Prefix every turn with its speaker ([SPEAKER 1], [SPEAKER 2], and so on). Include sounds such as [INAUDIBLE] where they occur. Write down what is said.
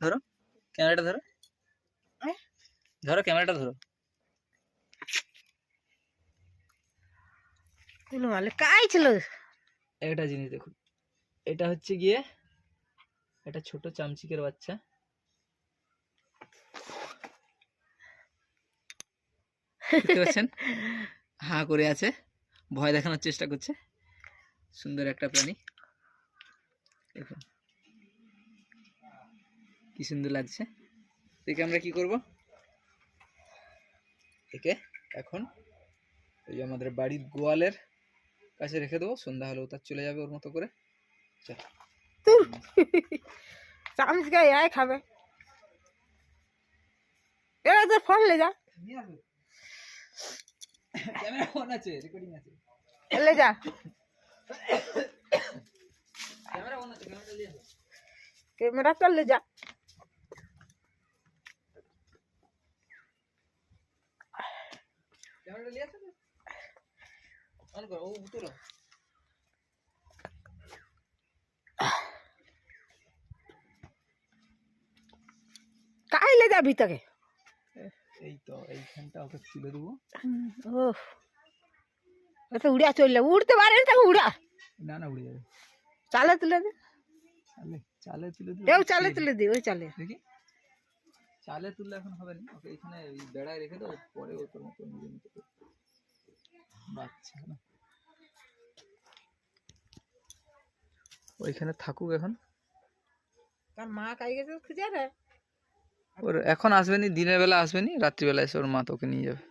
[SPEAKER 1] ধরো। ক্যামেরাটা ধরো।
[SPEAKER 2] হ্যাঁ?
[SPEAKER 1] ধরো ক্যামেরাটা ধরো।
[SPEAKER 2] মালে কাই ছিল?
[SPEAKER 1] একটা জিনিস দেখুন এটা হচ্ছে গিয়ে এটা ছোট চামচিকের বাচ্চা। দেখতে পাচ্ছেন? হা করে আছে ভয় দেখানোর চেষ্টা করছে। সুন্দর একটা প্রাণী। দেখুন। কি সুন্দর লাগছে। একে আমরা কি করব? একে এখন ওই আমাদের বাড়ির গোয়ালের কাছে রেখে দেবো। সন্ধ্যা হলেও তার চলে যাবে ওর মতো করে। চল। [LAUGHS]
[SPEAKER 2] চামচ গায়ে আয় খাবে। তো ফোন লে যা।
[SPEAKER 1] ক্যামেরা অন আছে রেকর্ডিং আছে।
[SPEAKER 2] লে যা।
[SPEAKER 1] ক্যামেরা অন আছে ক্যামেরা নিয়ে আসো
[SPEAKER 2] ক্যামেরা তো লে যা।
[SPEAKER 1] ক্যামেরা নিয়ে আসো অন করো ও উতরো
[SPEAKER 2] কাই লে যা ভিতরে
[SPEAKER 1] এই তো এইখানটা ওকে তুলে দেবো
[SPEAKER 2] ও তো উড়া চললে উড়তে পারে না তাকে উড়া
[SPEAKER 1] না না উড়ে যাবে
[SPEAKER 2] চালে তুলে দে
[SPEAKER 1] চালে চালে তুলে দিলে
[SPEAKER 2] কেউ
[SPEAKER 1] ওকে
[SPEAKER 2] চালে
[SPEAKER 1] ছেড়ে
[SPEAKER 2] তুলে দে ওই চালে
[SPEAKER 1] দিই। দেখি চালে তুললে এখন হবে না। ওকে এখানে এই বেড়ায় রেখে দাও পরে ও তোর মতো নিজে নিতে বাচ্চা। না ওইখানে থাকুক এখন।
[SPEAKER 2] তার মা কাই গেছে খুঁজে রে
[SPEAKER 1] ওর এখন আসবেনি দিনের বেলা আসবেনি রাত্রিবেলা এসে ওর মা তোকে নিয়ে যাবে।